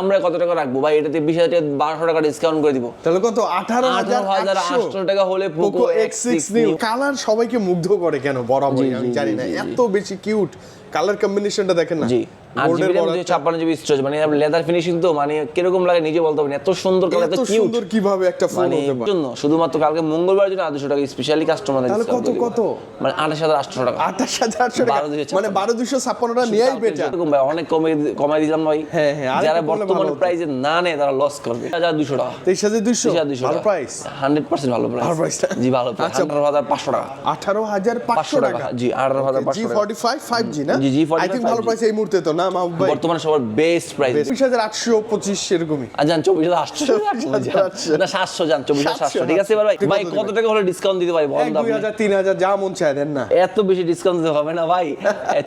আমরা কত টাকা রাখব ভাই? এটাতে বিশ হাজার বারোশো টাকা ডিসকাউন্ট করে দিব। তাহলে কত? আঠারো হাজার আটশো? টাকা হলে Poco Poco X six colour সবাইকে মুগ্ধ করে কেন? বরাবরই জি, আমি জানি না। এত বেশি কিউট কালার কম্বিনেশনটা দেখেন না। জি। ছাপ্পান্ন জিবি স্টোরেজ মানে লেদার ফিনিশিং তো মানে কীরকম লাগে নিজে বলতে পারি এত সুন্দর কালার এত এত কিউট সুন্দর কীভাবে একটা ফোন মানে হতে পারে? জন্য শুধুমাত্র কালকে মঙ্গলবার জন্য দুশো টাকা স্পেশালি কাস্টমার তাহলে কত, কত? মানে টাকা। আঠাশ হাজার আটশো টাকা? মানে বারো দুশো নিয়েই বেটার এরকম ভাই, অনেক কমে কমাই দিলাম ভাই। হ্যাঁ, হ্যাঁ, যারা বর্তমান প্রাইসে না নেয় তারা লস করবে। হাজার দুশো টাকা। তেইশ হাজার দুইশো? দুশো দুশো ভালো প্রাইস হান্ড্রেড পার্সেন্ট ভালো প্রাইস ভালো price জি ভালো প্রাইস আচ্ছা। হাজার পাঁচশো টাকা। আঠারো হাজার পাঁচশো পাঁচশো টাকা। টাকা। জি আঠারো হাজার জি পাঁচশো টাকা জি না? জি, G45 আই থিঙ্ক ভালো প্রাইস এই মুহূর্তে তো না? মাহবুব ভাই। বর্তমানে সবার বেস্ট প্রাইস এরকমই আর জান চব্বিশ হাজার 24,800 না সাতশো জান 700 ঠিক আছে এবার ভাই ভাই কত টাকা হলে ডিসকাউন্ট দিতে পারি? বলেন? হাজার তিন হাজার যা মন চায় দেন না। এত বেশি ডিসকাউন্ট দিতে হবে না ভাই।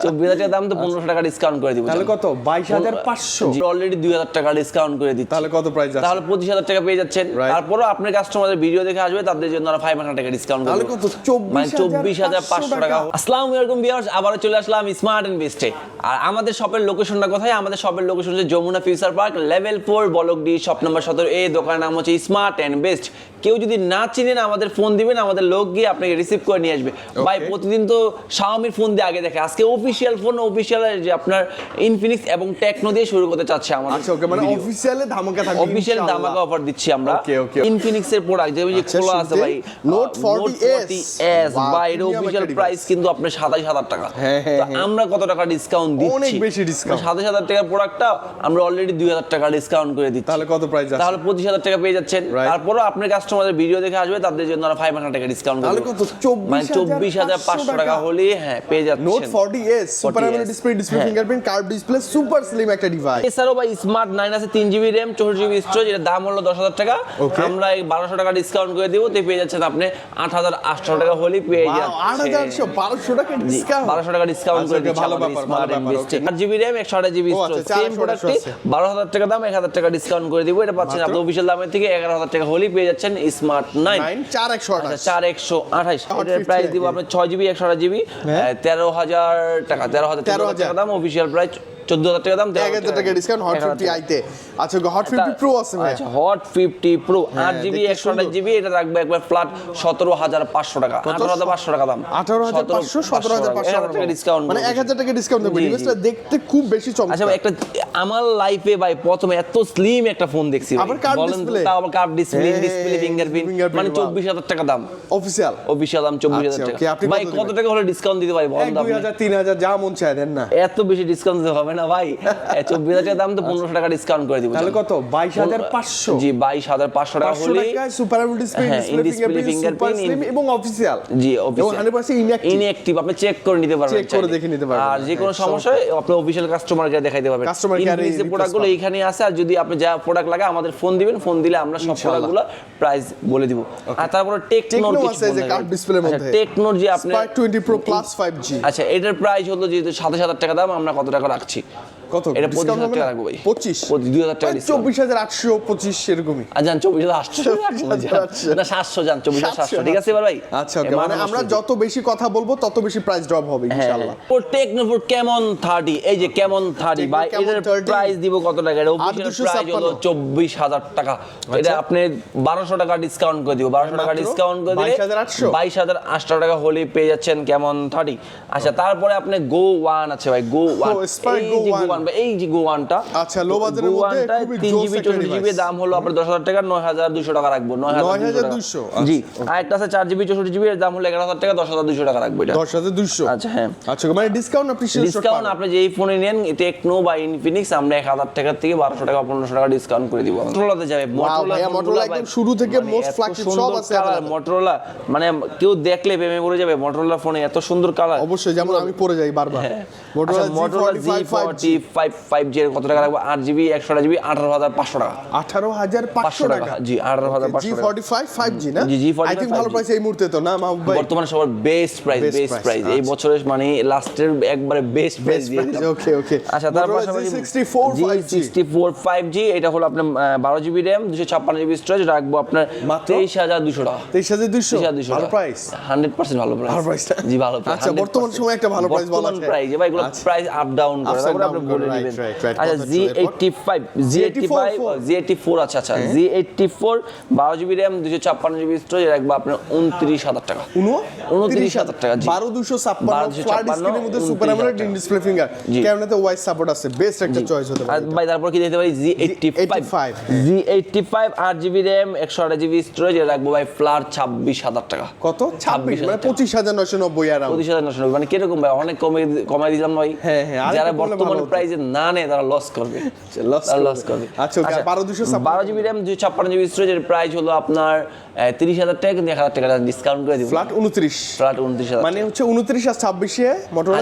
চব্বিশ হাজার টাকা দাম তো পনেরোশো টাকা ডিসকাউন্ট করে দিব তাহলে কত? বাইশ হাজার পাঁচশো। অলরেডি দুই হাজার টাকা ডিসকাউন্ট করে দিচ্ছি। তাহলে কত প্রাইস আছে তাহলে পঁচিশ হাজার টাকা পেয়ে যাচ্ছেন. তারপরও আপনার কাস্টমারদের ভিডিও দেখে আসবে তাদের জন্য হান্ড্রেড টাকা ডিসকাউন্ট তাহলে কত? 24,500 মানে টাকা। আসসালামু আলাইকুম বিয়ার্স আবারও চলে আসলাম স্মার্ট এন্ড বেস্টে আর আমাদের শপের লোকেশনটা কোথায়? আমাদের শপের লোকেশন হচ্ছে Jamuna Future Park level four block D shop number সতেরো এই দোকানের নাম হচ্ছে স্মার্ট এন্ড বেস্ট কেউ যদি না চিনেন আমাদের ফোন দিবেন আমাদের লোক গিয়ে আপনাকে রিসিভ করে নিয়ে আসবে। ভাই প্রতিদিন তো শাওমির ফোন দিয়ে আগে দেখে আজকে অফিসিয়াল ফোন অফিসিয়াল যে আপনার ইনফিনিক্স এবং টেকনো দিয়ে শুরু করতে চাচ্ছে আমাদের আচ্ছা ওকে মানে অফিসিয়ালে ধামাকা থাকবে অফিসিয়াল ধামাকা অফার দিচ্ছি আমরা. ইনফিনিক্স এর প্রোডাক্ট যে ওই যে আচ্ছা, খোলা আছে ভাই Note 40S এস এর অফিসিয়াল প্রাইস কিন্তু আপনার সাতাশ হাজার টাকা। হ্যাঁ, হ্যাঁ, তো হ্যাঁ। আমরা কত টাকা ডিসকাউন্ট দিচ্ছি? অনেক বেশি discount। সাতাশ হাজার টাকার প্রোডাক্টটা আমরা অলরেডি দুই হাজার টাকা ডিসকাউন্ট করে দিচ্ছি। তাহলে কত প্রাইস তাহলে পঁচিশ হাজার টাকা পেয়ে যাচ্ছেন। তারপরও আপনার কাস্টমারদের ভিডিও দেখে আসবে তাদের জন্য আমরা ফাইভ হান্ড্রেড টাকা ডিসকাউন্ট তাহলে কত? 24,500 মানে চব্বিশ হাজার পাঁচশো টাকা হলে হ্যাঁ পেয়ে নোট যাচ্ছেন forty S super AMOLED display display. Fingerprint curve display super slim একটা ডিভাইস এছাড়াও ভাই স্মার্ট নাইন আছে তিন জিবি র্যাম চৌষট্টি জিবি স্টোরেজ এর দাম হলো দশ হাজার টাকা। আমরা এই বারোশো টাকা ডিসকাউন্ট করে দিব তো পেয়ে যাচ্ছেন আপনি আট হাজার আটশো টাকা হলেই পেয়ে আট হাজার বারোশো টাকা ডিসকাউন্ট বারোশো টাকা ডিসকাউন্ট আচ্ছা, করে দিচ্ছি ভালো ব্যাপার, ভালো ব্যাপার, জিবি র্যাম একশো আট জিবি আচ্ছা, সেম 428 প্রোডাক্টে আছে। বারো হাজার টাকা দাম এক হাজার টাকা ডিসকাউন্ট করে দিব এটা পাচ্ছেন? আপনি অফিসিয়াল দামের থেকে এগারো হাজার টাকা হলেই পেয়ে যাচ্ছেন স্মার্ট নাইন চার একশো আচ্ছা চার একশো আঠাশ এটার প্রাইস দিব আগে। আপনার ছয় জিবি একশো আট জিবি হ্যাঁ। তেরো হাজার টাকা তেরো হাজার তেরো হাজার 13,000 টাকা দাম অফিসিয়াল প্রাইস চোদ্দ হাজার টাকা দাম এক হাজার টাকা ডিসকাউন্ট হট ফিফটি আইতে। আচ্ছা হট ফিফটি প্রো আছে ভাই আচ্ছা হট ফিফটি প্রো আট জিবি একশো আঠাশ জিবি এটা রাখবে একবার ফ্ল্যাট সতেরো হাজার পাঁচশো টাকা। আঠারো হাজার পাঁচশো টাকা দাম। আঠারো হাজার পাঁচশো সতেরো হাজার পাঁচশো টাকা ডিসকাউন্ট মানে এক হাজার টাকা ডিসকাউন্ট দেবো। ডিভাইসটা দেখতে খুব বেশি আচ্ছা একটা আমার লাইফে ভাই প্রথমে এত স্লিম একটা ফোন দেখছি। আবার display? তাও আবার কার্ভ ডিসপ্লে ডিসপ্লে ফিঙ্গারপ্রিন্ট মানে চব্বিশ হাজার টাকা দাম। অফিসিয়াল অফিসিয়াল দাম চব্বিশ হাজার আচ্ছা, টাকা। ভাই কত টাকা হলে ডিসকাউন্ট দিতে পারি? বলেন দুই হাজার তিন হাজার যা মন চায় দেন না। এত বেশি ডিসকাউন্ট দিতে হবে না। ভাই? চব্বিশ হাজার দাম তো পনেরোশো টাকা ডিসকাউন্ট করে দিব তাহলে কত? বাইশ হাজার পাঁচশো? জি বাইশ হাজার পাঁচশো টাকা হলে সুপার ডিসপ্লে হ্যাঁ, ফিঙ্গারপ্রিন্ট এবং অফিসিয়াল জি অফিসিয়াল ইনঅ্যাক্টিভ আপনি চেক করে নিতে পারবেন Check করে দেখে নিতে পারবেন, আর যে কোনো হ্যাঁ, সমস্যায় আপনি অফিসিয়াল কাস্টমারকে দেখাইতে পারবেন। Customer care এ ইনফিনিক্সের request প্রোডাক্টগুলো। এইখানে আছে আর যদি আপনি যা প্রোডাক্ট লাগে আমাদের ফোন দিবেন ফোন দিলে আমরা সব। প্রোডাক্টগুলো প্রাইস বলে দিব। আর তারপরে টেকনোর কিছু আছে যে ডিসপ্লের মধ্যে। টেকনোর যে আপনি Spark twenty pro plus five G আচ্ছা এটার প্রাইস হলো সাতাশ হাজার টাকা দাম আমরা কত টাকা রাখছি? Thank you. কত? এটা পঁচিশ হাজার টাকা ভাই। পঁচিশ? দুই হাজার টাকা চব্বিশ হাজার আটশো পঁচিশ এরকমই। আর যান চব্বিশ হাজার আটশো। না সাতশো যান চব্বিশ হাজার সাতশো ঠিক আছে এবার ভাই? আচ্ছা মানে আমরা যত বেশি কথা বলব তত বেশি প্রাইস ড্রপ হবে হ্যাঁ, ইনশাআল্লাহ। টেকনোফোর কেমন থার্টি এই যে কেমন থার্টি এটার প্রাইস দিব কত টাকা? এটা অফিসিয়াল প্রাইস হলো চব্বিশ হাজার টাকা। এটা আপনি বারোশো টাকা ডিসকাউন্ট করে দিব। বারোশো টাকা ডিসকাউন্ট করে দিলে বাইশ হাজার আটশো। টাকা হলে পেয়ে যাচ্ছেন কেমন থার্টি আচ্ছা তারপরে আপনি গো ওয়ান আছে ভাই গো ওয়ান Go যে গো 1 ওয়ান এই যে আচ্ছা, budget মধ্যে খুবই তিন জিবি চল্লিশ জিবি দাম হলো আপনার দশ হাজার টাকা নয় হাজার দুশো টাকা রাখব নয় হাজার 9,200 জি আর একটা আছে চার জিবি চৌষট্টি জিবি দাম হলো এগারো হাজার টাকা দশ হাজার দুশো টাকা রাখব এটা। দশ হাজার দুইশো? আচ্ছা হ্যাঁ। আচ্ছা মানে ডিসকাউন্ট আপনি ডিসকাউন্ট আপনি যেই ফোনে নেন টেকনো বা ইনফিনিক্স আমরা এক হাজার টাকা থেকে বারোশো টাকা পনেরোশো টাকা ডিসকাউন্ট করে দিব। মোটরোলাতে যাবে। শুরু থেকে most flagship সব আছে। মোটরোলা মানে কেউ দেখলে প্রেমে পড়ে যাবে মোটরোলা ফোনে এত সুন্দর কালার অবশ্যই যেমন আমি পরে যাই বারবার। Motorola G forty five five G কত টাকা রাখব আট জিবি একশো জিবি আঠারো হাজার পাঁচশো টাকা। আঠারো হাজার পাঁচশো টাকা। জি আঠারো হাজার পাঁচশো ফর্টি ফাইভ ফাইভ জি না? জি, G45 আই থিঙ্ক ভালো প্রাইস এই মুহূর্তে তো না বর্তমানে সবার বেস্ট প্রাইস বেস্ট প্রাইস এই আচ্ছা। বছরের মানে লাস্টের একবারে বেস্ট প্রাইস দিয়ে ওকে ওকে আচ্ছা তার পাশাপাশি sixty four five G sixty four five G এটা হলো আপনার বারো জিবি র্যাম দুশো ছাপ্পান্ন জিবি স্টোরেজ রাখব আপনার? তেইশ হাজার দুশো টাকা। তেইশ হাজার হাজার দুশো ভালো প্রাইস হান্ড্রেড পার্সেন্ট ভালো প্রাইস? জি ভালো আচ্ছা, বর্তমান সময়ে একটা ভালো price বলা। এবার এগুলো। প্রাইস আপ ডাউন করে। করে, right, আচ্ছা G eighty five G eighty five G eighty four আচ্ছা আচ্ছা জি এইটটি ফোর বারো জিবি র্যাম দুশো ছাপ্পান্ন জিবি স্টোরেজ রাখব আপনার উনত্রিশ হাজার টাকা। উনত্রিশ হাজার টাকা বারো দুশো ছাপ্পান্ন ফ্ল্যাট স্ক্রিনের মধ্যে super 29 AMOLED in display finger. ক্যামেরাতে ওয়াইস সাপোর্ট আছে। বেস্ট একটা চয়েস হতে পারে ভাই তারপর কি দিতে পারি? G eighty five G eighty five আট জিবি র্যাম একশো আট জিবি স্টোরেজ রাখব ভাই ফ্লার ছাব্বিশ হাজার টাকা। কত? ছাব্বিশ মানে পঁচিশ হাজার নয়শো নব্বই আর পঁচিশ হাজার নশো নব্বই। মানে কীরকম ভাই? অনেক কমে কমাই দিলাম ভাই। হ্যাঁ, হ্যাঁ, যারা বর্তমানে হতো। প্রাইজে না নেয় তারা লস করবে। লস করবে। আচ্ছা, okay, আর 12,256 বারো জিবি র্যাম দুই ছাপ্পান্ন জিবি স্টোরেজের প্রাইস হলো আপনার তিরিশ হাজার টাকা কিন্তু এক হাজার টাকা ডিসকাউন্ট করে দিব। ফ্ল্যাট উনত্রিশ। ফ্ল্যাট উনত্রিশ মানে হচ্ছে উনত্রিশ আর ছাব্বিশে মোটরোলা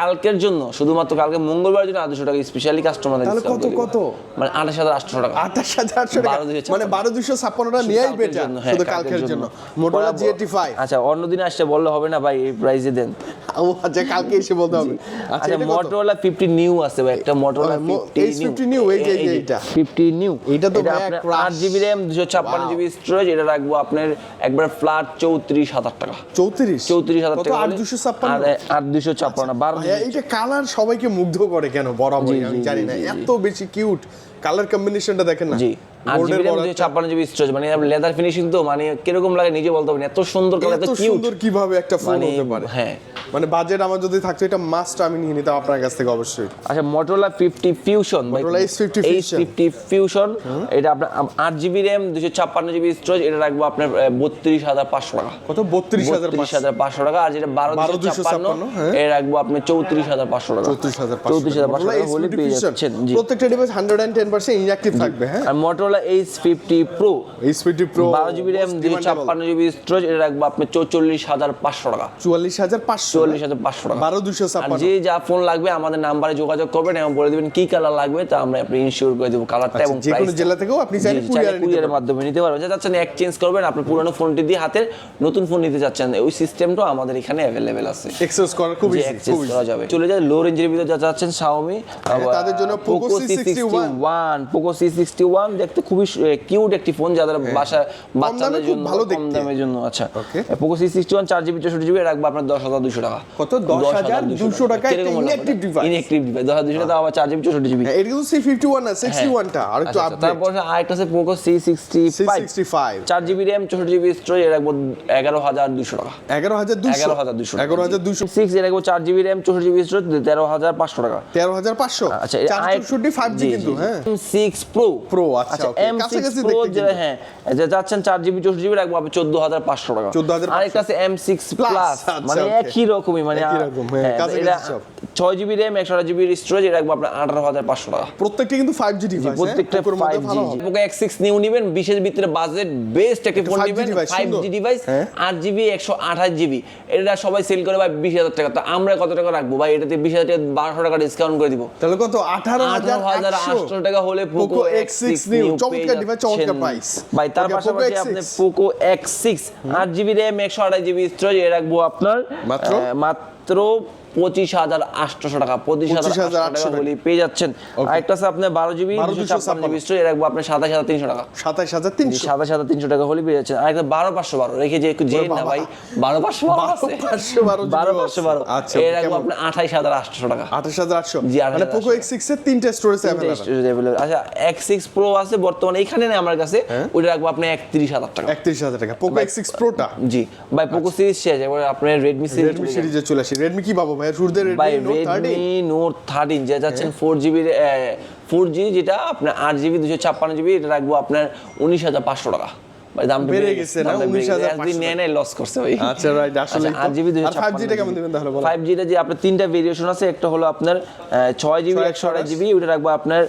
কালকের জন্য শুধুমাত্র কালকে মঙ্গলবার জন্য দুশো টাকা স্পেশালি কাস্টমার তাহলে কত, কত? মানে আঠাশ হাজার আটশো টাকা। আঠাশ হাজার আটশো টাকা। মানে বারো দুশো ছাপ্পান্নটা নিয়েই বেটার হ্যাঁ, শুধু কালকের জন্য। মোটরোলা পরে জি এইটি ফাইভ আচ্ছা অন্যদিন আসছে বললে হবে না ভাই এই প্রাইসে দেন। ও আচ্ছা কালকে এসে বলতে হবে। আচ্ছা এটা? মোটরোলা ফিফটি নিউ আছে ভাই একটা মোটরোলা ও, মো- ফিফটি H50 new, এই যে- এইটা। ফিফটি নিউ এইটা তো ভাইয়া crush। আট জিবি র্যাম দুশো ছাপ্পান্ন Wow. জিবি স্টোরেজ এটা রাখব আপনার একবার ফ্ল্যাট চৌত্রিশ হাজার টাকা। চৌত্রিশ? চৌত্রিশ হাজার কত? টাকা আট হলে- দুশো ছাপ্পান্ন? আর আট দুশো ছাপ্পান্ন বারো ভাইয়া এইটা কালার সবাইকে মুগ্ধ করে কেন? বরাবর আমি জানি না। এত বেশি কিউট কালার কম্বিনেশনটা দেখেন না। ছাপ্পান্ন জিবি স্টোরেজ মানে লেদার ফিনিশিং তো মানে কীরকম লাগে নিজে বলতে পারি এত সুন্দর কালার এত এত সুন্দর কীভাবে একটা ফোন মানে হতে পারে? হ্যাঁ। মানে বাজেট আমার যদি থাকতো এটা মাস্ট আমি নিয়ে নিতাম আপনার কাছ থেকে অবশ্যই। আচ্ছা Motorola fifty fusion Motorola H50 Fusion। Fifty fusion এটা আপনার আট জিবি র্যাম দুশো ছাপ্পান্ন জিবি স্টোরেজ এটা রাখব আপনার বত্রিশ হাজার পাঁচশো টাকা। কত বত্রিশ হাজার হাজার পাঁচশো টাকা আর যেটা বারো দুশো 12,256 ছাপ্পান্ন হ্যাঁ। রাখব আপনি চৌত্রিশ হাজার পাঁচশো টাকা। চৌত্রিশ হাজার চৌত্রিশ হাজার পাঁচশো টাকা হলে পেয়ে যাচ্ছেন জি। প্রত্যেকটা device hundred and ten percent inactive থাকবে হ্যাঁ। আর মোটরোলা এইচ ফিফটি প্রো এইচপিটি প্রো বারো জিবি র্যাম দুশো ছাপ্পান্ন জিবি স্টোরেজ এটা রাখব আপনি চৌচল্লিশ হাজার পাঁচশো টাকা। চুয়াল্লিশ হাজার পাঁচশো চল্লিশ হাজার পাঁচশো টাকা। বারো দুশো যে যা ফোন লাগবে আমাদের নাম্বারে যোগাযোগ করবেন এবং বলে দেবেন কি কালার লাগবে তা আমরা আপনি ইনশিওর করে দেবো কালারটা আচ্ছা, এবং যে কোনো জেলা থেকেও আপনি চাইলে কুরিয়ারের মাধ্যমে নিতে পারবেন। যা করবেন আপনি ফোনটি দিয়ে হাতের নতুন ফোন নিতে ওই সিস্টেমটাও আমাদের এখানে অ্যাভেলেবেল আছে। করা খুব করা যাবে। চলে যায় লো রেঞ্জের ভিতরে যা চাচ্ছেন Xiaomi হ্যাঁ, তাদের জন্য Poco C61 Poco C61 দেখতে খুবই কিউট একটি ফোন যাদের হ্যাঁ। বাসা বাচ্চাদের জন্য ভালো দেখতে। দামের জন্য আচ্ছা। Poco C61 4GB 64GB রাখব আপনার 10200 চার জিবি চৌষট্টি জিবি রাখব তেরো হাজার পাঁচশো টাকা। তেরো হাজার পাঁচশো। আচ্ছা ফাইভ জি হ্যাঁ। সিক্স প্রো প্রো আচ্ছা হ্যাঁ চার জিবি চৌষট্টি চোদ্দ হাজার পাঁচশো টাকা। হাজার আরেকটা আছে এম সিক্স প্লাস মানে একই রকমই মানে হ্যাঁ, হ্যাঁ, এটা সব। ছয় জিবি র্যাম একশো আট স্টোরেজ রাখব আপনার আঠারো হাজার পাঁচশো টাকা। প্রত্যেকটা কিন্তু ফাইভ জি ডিভাইস প্রত্যেকটা five G Poco X six new নিবেন বিশেষ ভিতরে বাজেট বেস্ট একটা ফোন 5G নিবেন ফাইভ জি ডিভাইস হ্যাঁ। আট জিবি একশো আঠাশ জিবি এটা সবাই সেল করে ভাই বিশ হাজার টাকা। তো আমরা কত টাকা রাখব ভাই? এটাতে বিশ হাজার টাকা বারোশো টাকা ডিসকাউন্ট করে দিব। তাহলে কত? আঠারো হাজার আটশো টাকা হলে পোকো এক্স সিক্স নিউ চমৎকার ডিভাইস চমৎকার প্রাইস ভাই তার পাশাপাশি আপনি পোকো এক্স সিক্স আট জিবি র্যাম একশো আঠাশ জিবি স্টোরেজ এ রাখব আপনার মাত্র? মাত্র পঁচিশ হাজার আটশো টাকা পঁচিশ হাজার আটশো টাকা পেয়ে যাচ্ছেন। আরেকটা আছে আপনার বারো জিবি 12 ছাপ্পান্ন জিবি স্টোরেজ রাখব আপনার সাতাশ হাজার তিনশো টাকা। সাতাইশ হাজার তিনশো। সাতাশ হাজার তিনশো টাকা হলে পেয়ে যাচ্ছেন। আরেকটা বারো পাঁচশো বারো রেখে যে একটু জেন না ভাই বারো পাঁচশো বারো বারো পাঁচশো বারো আচ্ছা, এ রাখব? আপনার আঠাইশ হাজার আটশো টাকা। আঠাশ হাজার আটশো। জি, 28,800 মানে পোকো এক্স সিক্স এর তিনটে স্টোরেজ অ্যাভেলেবল আচ্ছা এক্স সিক্স প্রো আছে বর্তমানে এখানে নেই আমার কাছে। হ্যাঁ। ওইটা রাখব আপনি একত্রিশ হাজার টাকা। একত্রিশ হাজার টাকা। পোকো এক্স সিক্স প্রোটা জি। ভাই পোকো সিরিজ শেষ এবার আপনার রেডমি সিরিজ রেডমি সিরিজে চলে আসি। রেডমি কি পাবো ভাই? শুরুতে ভাই রেডমি নোট থার্টিন যে যাচ্ছেন ফোর ফোর জি যেটা আপনার আট জিবি দুশো ছাপ্পান্ন জিবি এটা রাখব আপনার উনিশ হাজার পাঁচশো টাকা। বেড়ে বেড়ে গেছে গেছে না? দামটা বেড়ে গেছে। 19,500 একদিন নেয় নেয় লস করছে ভাই। আচ্ছা, right, আসলেই তো। জিবি দুশো আর 5G টা কেমন দিবেন তাহলে ফাইভ জিটা যে আপনার তিনটা ভেরিয়েশন আছে একটা হলো আপনার ছয় জিবি একশো জিবি ওটা রাখব আপনার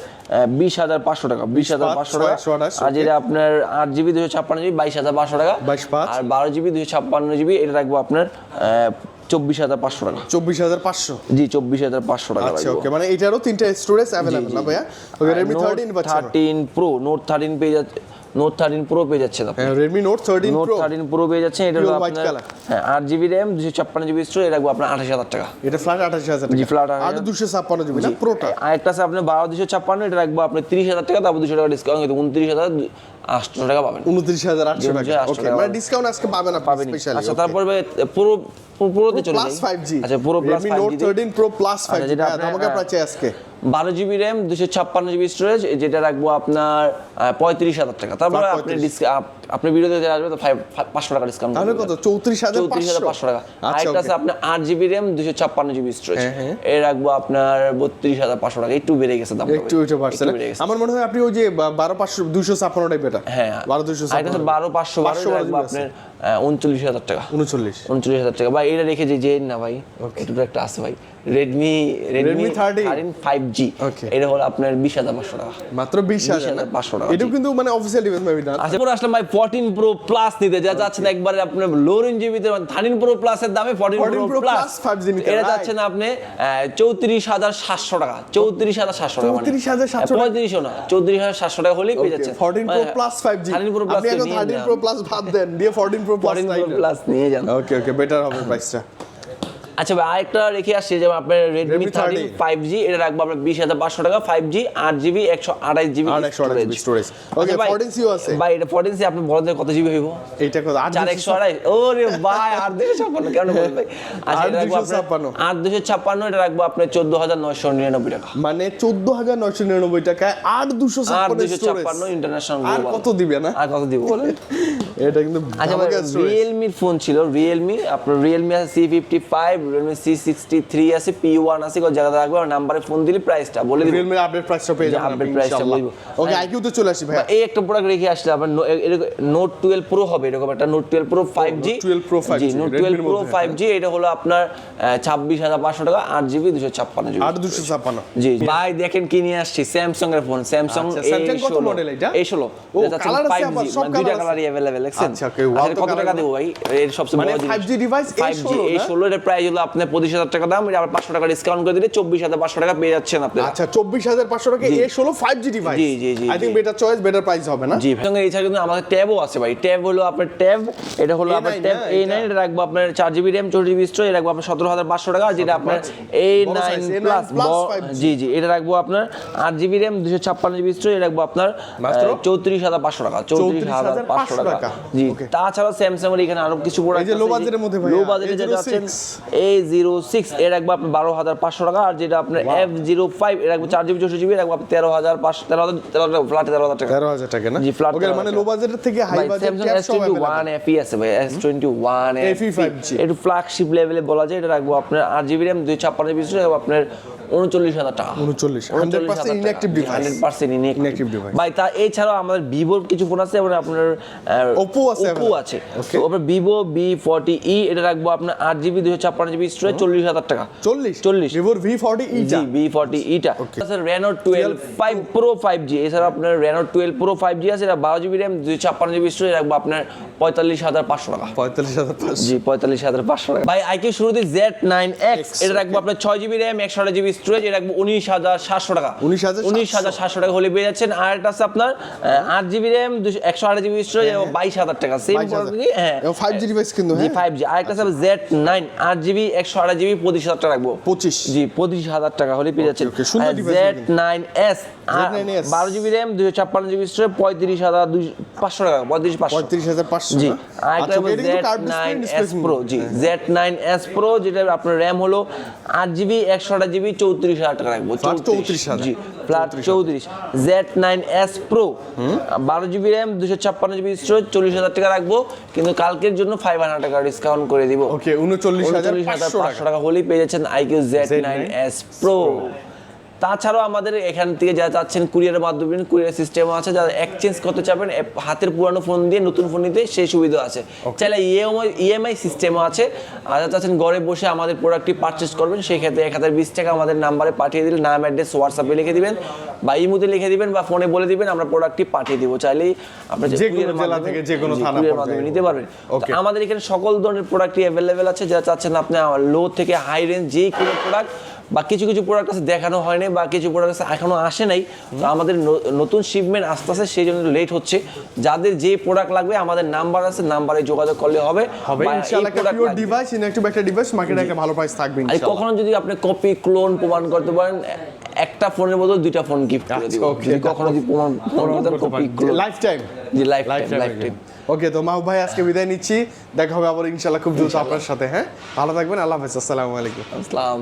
বিশ হাজার পাঁচশো টাকা বিশ হাজার পাঁচশো টাকা। আর যেটা আপনার আট জিবি দুশো ছাপ্পান্ন জিবি বাইশ হাজার পাঁচশো টাকা। 22 আর বারো জিবি দুশো ছাপ্পান্ন জিবি এটা রাখব আপনার চব্বিশ হাজার পাঁচশো টাকা। চব্বিশ হাজার পাঁচশো? জি চব্বিশ হাজার পাঁচশো টাকা আচ্ছা ওকে মানে এটারও তিনটা স্টোরেজ অ্যাভেলেবল না ভাইয়া? Redmi thirteen thirteen pro note thirteen পেয়ে যাচ্ছে নোট থার্টিন প্রো পেয়ে যাচ্ছেন আপনি। Redmi note thirteen note thirteen pro পেয়ে যাচ্ছেন এটা হলো আপনার হ্যাঁ আট জিবি র্যাম দুশো ছাপ্পান্ন জিবি স্টোর এটা রাখব আপনার আঠাশ হাজার টাকা। এটা ফ্ল্যাট আঠাশ হাজার জি, আর 28,000 দুশো ছাপ্পান্ন জিবি না? প্রোটা আরেকটা আছে আপনার বারো দুশো ছাপ্পান্ন এটা রাখব আপনি তিরিশ হাজার টাকা তারপর দুশো টাকা ডিসকাউন্ট কিন্তু উনত্রিশ হাজার আটশো টাকা পাবেন। উনত্রিশ হাজার আটশো টাকা। ওকে মানে ডিসকাউন্ট আজকে পাবেন আপনি পাবেন আচ্ছা তারপরে পুরো পুরোতে চলে যাই। ফাইভ আচ্ছা পুরো plus Redmi note thirteen pro plus five আচ্ছা, যেটা হ্যাঁ। আজকে। বারো জিবি র্যাম দুশো ছাপ্পান্ন জিবি স্টোরেজ যেটা রাখব আপনার পঁয়ত্রিশ হাজার টাকা। তারপরে আপনি 35,000 আপনি ভিডিওতে যারা আসবে তো ফাইভ পাঁচশো টাকা ডিসকাউন্ট তাহলে কত? চৌত্রিশ হাজার চৌত্রিশ হাজার পাঁচশো? টাকা। আচ্ছা আরেকটা আছে। আপনার আট জিবি র্যাম দুশো ছাপ্পান্ন জিবি স্টোরেজ। এ রাখব আপনার বত্রিশ হাজার পাঁচশো টাকা। একটু বেড়ে গেছে দাম একটু একটু বাড়ছে? আমার মনে হয় আপনি ওই যে বা- বারো পাঁচশো দুশো ছাপ্পান্ন টাইপ এটা। হ্যাঁ। বারো দুশো ছাপ্পান্ন। বারো পাঁচশো বারো পাঁচশো এটা রাখব আপনার উনচল্লিশ হাজার টাকা। উনচল্লিশ। উনচল্লিশ হাজার টাকা। ভাই এটা রেখে যে জেন না ভাই। একটু তো একটা আছে ভাই। Redmi Redmi Redmi 13 thirteen five G এটা হলো আপনার বিশ হাজার পাঁচশো টাকা। মাত্র বিশ হাজার? 20,500 টাকা, এটাও কিন্তু মানে অফিসিয়াল ডিভাইস না আচ্ছা ভাই ফোরটিন প্রো প্লাস নিতে যা যাচ্ছেন একবারে আপনার লো রেঞ্জ জিবিতে থার্টিন প্রো প্লাসের দামে fourteen 14 pro plus Plus 5G নিতে, এটা? যাচ্ছেন আপনি চৌত্রিশ হাজার সাতশো টাকা চৌত্রিশ হাজার সাতশো টাকা মানে। 34,700 টাকা? পঁয়ত্রিশশো না চৌত্রিশ হাজার সাতশো টাকা হলেই পেয়ে যাচ্ছেন। Fourteen pro plus five G thirteen pro plus thirteen pro plus ভাব দেন দিয়ে fourteen pro fourteen pro plus নিয়ে যান। ওকে ওকে বেটার হবে প্রাইসটা আচ্ছা ভাই আরেকটা রেখে আসছে যেমন আপনার রেডমি 13 ফাইভ জি এটা রাখব আপনার বিশ হাজার পাঁচশো টাকা ফাইভ জি আট জিবি একশো আঠাশ জিবি স্টোরেজ ওকে ফোরটিন সিও আছে। ভাই এটা ফোরটিন সি আপনি বড়দের কত জিবি হইব? এইটা কত চার একশো আড়াই? ওরে ভাই আট দুশো ছাপ্পান্ন কেন ভাই? আচ্ছা আট এটা রাখব দুশো ছাপ্পান্ন। আট দুশো ছাপ্পান্ন এটা রাখব আপনার চোদ্দ হাজার নয়শো নিরানব্বই টাকা। মানে চোদ্দ হাজার নয়শো নিরানব্বই টাকায় আট দুশো আট ছাপ্পান্ন দুশো ছাপ্পান্ন ইন্টারন্যাশনাল আর কত দিবে না? আর কত দিব বলেন? এটা কিন্তু আচ্ছা রিয়েলমির ফোন ছিল রিয়েলমি আপনার রিয়েলমি আছে C fifty five Realme C sixty three আছে পি ওয়ান আছে কোনো জায়গাতে রাখব আর নাম্বারে ফোন দিলে প্রাইসটা বলে দিব। রিয়েলমির আপডেট প্রাইসটা পেয়ে যাবেন update price টা বলব। ওকে আইকিউ তো চলে আসি ভাই এই একটা প্রোডাক্ট রেখে আসলে আপনার নোট টুয়েলভ প্রো হবে এরকম একটা note twelve pro five G Note 12 Pro 5G, G note twelve pro মধ্যে, ফাইভ জি এটা হলো আপনার ছাব্বিশ হাজার পাঁচশো টাকা আট জিবি দুশো ছাপ্পান্ন জিবি। আট দুশো ছাপ্পান্ন। জি ভাই দেখেন কি নিয়ে আসছি স্যামসাং এর ফোন স্যামসাং এ কত ষোলো। model এটা? এ ষোলো। ও, colour আছে ফাইভ আবার, জি সব মানে দুইটা কালারই অ্যাভেলেবেল দেখছেন? আচ্ছা, আচ্ছা, কত টাকা। দেবো ভাই? এর সবচেয়ে মানে বড় জিনিস 5G device, A16 five G এই না? ষোলো এর প্রাইস হলো আপনার পঁচিশ হাজার টাকা দাম এটা আবার পাঁচশো টাকা ডিসকাউন্ট করে দিলে চব্বিশ হাজার পাঁচশো টাকা পেয়ে যাচ্ছেন আপনি আচ্ছা চব্বিশ হাজার পাঁচশো টাকা এ ষোলো ফাইভ জি ডিভাইস জি, জি, জি, I think better choice better price হবে না? জি সঙ্গে এছাড়া কিন্তু আমাদের ট্যাবও আছে ভাই। ট্যাব হলো আপনার ট্যাব এটা হলো আপনার ট্যাব এ নাইন এটা। রাখব আপনার চার জিবি র্যাম চৌষট্টি জিবি স্টোরেজ রাখব আপনার সতেরো হাজার পাঁচশো টাকা যেটা আপনার এ নাইন প্লাস জি জি এটা রাখব আপনার আট জিবি র্যাম দুশো ছাপ্পান্ন জিবি স্টোরেজ রাখব আপনার চৌত্রিশ হাজার পাঁচশো টাকা চৌত্রিশ হাজার পাঁচশো টাকা। জি তাছাড়া স্যামসাং এর এখানে আরও কিছু প্রোডাক্ট এই যে low budget মধ্যে ভাইয়া, লো বাজেটে যেটা A06 আছেন এ জিরো সিক্স এ রাখব আপনার বারো হাজার পাঁচশো টাকা আর যেটা আপনার এফ জিরো ফাইভ এ রাখব চার জিবি চৌষট্টি জিবি রাখব আপনার তেরো হাজার পাঁচশো তেরো হাজার তেরো হাজার ফ্ল্যাটে তেরো হাজার টাকা। তেরো হাজার টাকা না? জি, তেরো মানে লো বাজেটের থেকে high budget Samsung S twenty one FE আছে ভাই এস টোয়েন্টি ওয়ান 5G একটু ফ্ল্যাগশিপ লেভেলে বলা যায় এটা রাখব আপনার আট জিবি র্যাম দুই ছাপ্পান্ন জিবি রাখব আপনার উনচল্লিশ হাজার টাকা। 39, 100% inactive device। Hundred percent Inactive device। ভাই তা এছাড়াও আমাদের ভিভোর কিছু ফোন আছে এবং আপনার Oppo আছে ওপো আছে. তো ভিভো বি ফর্টি ই এটা রাখব আপনার আট জিবি দুশো ছাপ্পান্ন জিবি স্টোরেজ চল্লিশ হাজার টাকা। চল্লিশ? চল্লিশ। ভিভোর ভি ফর্টি ইটা। বি ফর্টি ইটা। Sir Reno twelve five pro five G এছাড়া আপনার Reno twelve pro five G আছে এটা বারো জিবি র্যাম দুই ছাপ্পান্ন জিবি স্টোরেজ রাখব আপনার পঁয়তাল্লিশ হাজার পাঁচশো টাকা। পঁয়তাল্লিশ হাজার জি পঁয়তাল্লিশ হাজার পাঁচশো টাকা। ভাই আইকিউ শুরুতে জেড নাইন এক্স এটা রাখব আপনার ছয় জিবি র্যাম একশো আট জিবি স্টোরেজ এটা রাখব উনিশ হাজার সাতশো টাকা। 19,700 উনিশ হাজার সাতশো টাকা হলে পেয়ে যাচ্ছেন। আর একটা আছে আপনার আট জিবি র্যাম একশো আট জিবি স্টোরেজ বাইশ হাজার টাকা। সেম হ্যাঁ। ফাইভ জি ডিভাইস কিন্তু হ্যাঁ। ফাইভ জি আরেকটা আছে জেড নাইন আট জিবি একশো আট জিবি পঁচিশ হাজার টাকা রাখব। পঁচিশ। জি পঁচিশ হাজার টাকা হলে পেয়ে যাচ্ছেন। জেড নাইন এস বারো জিবি র্যাম দুশো ছাপ্পান্ন জিবি স্টোরেজ পঁয়ত্রিশ হাজার দুই পাঁচশো টাকা পঁয়ত্রিশ পাঁচশো। পঁয়ত্রিশ হাজার পাঁচশো জি? আরেকটা আচ্ছা, জেড নাইন এস প্রো জি জেড নাইন এস প্রো যেটা আপনার র্যাম হলো আট জিবি একশো আট জিবি চৌত্রিশ হাজার টাকা রাখব। চৌত্রিশ হাজার। জি। ফ্ল্যাট চৌত্রিশ। জেড নাইন এস প্রো বারো জিবি র্যাম দুশো ছাপ্পান্ন জিবি স্টোরেজ চল্লিশ হাজার টাকা রাখব। কিন্তু কালকের জন্য ফাইভ হান্ড্রেড টাকা ডিসকাউন্ট করে দিব। ওকে উনচল্লিশ হাজার পাঁচশো টাকা। হলেই পেয়ে যাচ্ছেন iQOO Z nine S pro তাছাড়াও আমাদের এখান থেকে যারা চাচ্ছেন কুরিয়ারের মাধ্যমে কুরিয়ার সিস্টেম আছে যারা এক্সচেঞ্জ করতে চাবেন হাতের পুরানো ফোন দিয়ে নতুন ফোন নিতে সেই সুবিধা আছে। চাইলে ইএমআই ইএমআই সিস্টেমও আছে। আর যারা চাচ্ছেন ঘরে বসে আমাদের প্রোডাক্টটি পারচেস করবেন সেই ক্ষেত্রে এক হাজার বিশ টাকা আমাদের নাম্বারে পাঠিয়ে দিলে নাম অ্যাড্রেস হোয়াটসঅ্যাপে লিখে দিবেন বা ইমুতে লিখে দিবেন বা ফোনে বলে দিবেন আমরা প্রোডাক্টটি পাঠিয়ে দিব। চাইলেই আপনার যে কোনো জেলা থেকে, যে কোনো থানা মাধ্যমে নিতে পারবেন। আমাদের এখানে সকল ধরনের প্রোডাক্টই অ্যাভেলেবেল আছে। যারা চাচ্ছেন আপনি লো থেকে হাই রেঞ্জ যেই কোনো প্রোডাক্ট বা কিছু কিছু প্রোডাক্ট আছে দেখানো হয়নি বা কিছু প্রোডাক্ট আছে এখনও আসে নাই তো আমাদের নতুন শিপমেন্ট আসতে আসতে সেই জন্য লেট হচ্ছে। যাদের যে প্রোডাক্ট লাগবে আমাদের নাম্বার আছে নাম্বারে যোগাযোগ করলে হবে। হবে ইনশাআল্লাহ একটা পিওর ডিভাইস ইনঅ্যাক্টিভ একটা ডিভাইস মার্কেটে একটা ভালো প্রাইস থাকবে ইনশাআল্লাহ। কখনো যদি আপনি কপি ক্লোন প্রমাণ করতে পারেন একটা ফোনের বদল দুইটা ফোন গিফট করে দিব। আচ্ছা. যদি কখনো যদি প্রমাণ কপি ক্লোন লাইফ টাইম জি life time life time okay তো মাহবুব ভাই আজকে বিদায় নিচ্ছি। দেখা হবে আবার ইনশাআল্লাহ খুব দ্রুত আপনার সাথে হ্যাঁ? ভালো থাকবেন আল্লাহ হাফেজ আসসালামু আলাইকুম। আসসালাম।